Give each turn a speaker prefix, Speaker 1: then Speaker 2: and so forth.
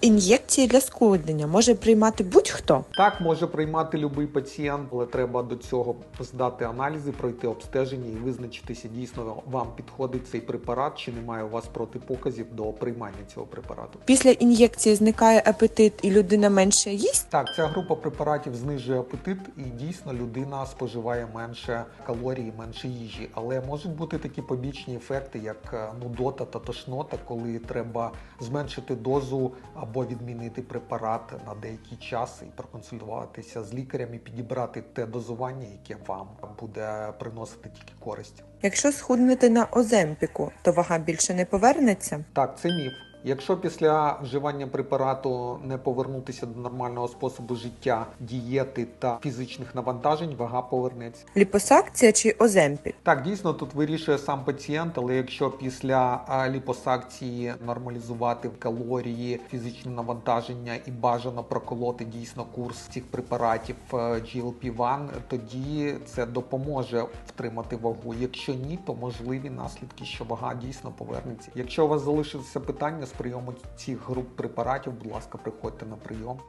Speaker 1: Ін'єкції для схуднення може приймати будь-хто.
Speaker 2: Так може приймати будь-який пацієнт, але треба до цього здати аналізи, пройти обстеження і визначитися дійсно вам підходить цей препарат, чи немає у вас протипоказів до приймання цього препарату.
Speaker 1: Після ін'єкції зникає апетит і людина менше їсть.
Speaker 2: Так, ця група препаратів знижує апетит, і дійсно людина споживає менше калорій, менше їжі. Але можуть бути такі побічні ефекти, як е, нудота та тошнота, коли треба зменшити дозу або відмінити препарат на деякий час і проконсультуватися з лікарем і підібрати те дозування, яке вам буде приносити тільки користь.
Speaker 1: Якщо схуднути на оземпіку, то вага більше не повернеться.
Speaker 2: Так, це міф. Якщо після вживання препарату не повернутися до нормального способу життя, дієти та фізичних навантажень, вага повернеться.
Speaker 1: Ліпосакція чи оземпік?
Speaker 2: Так, дійсно тут вирішує сам пацієнт, але якщо після ліпосакції нормалізувати калорії, фізичне навантаження і бажано проколоти дійсно курс цих препаратів е, GLP-1, тоді це допоможе втримати вагу. Якщо ні, то можливі наслідки, що вага дійсно повернеться. Якщо у вас залишилися питання прийому цих груп препаратів, будь ласка, приходьте на прийом.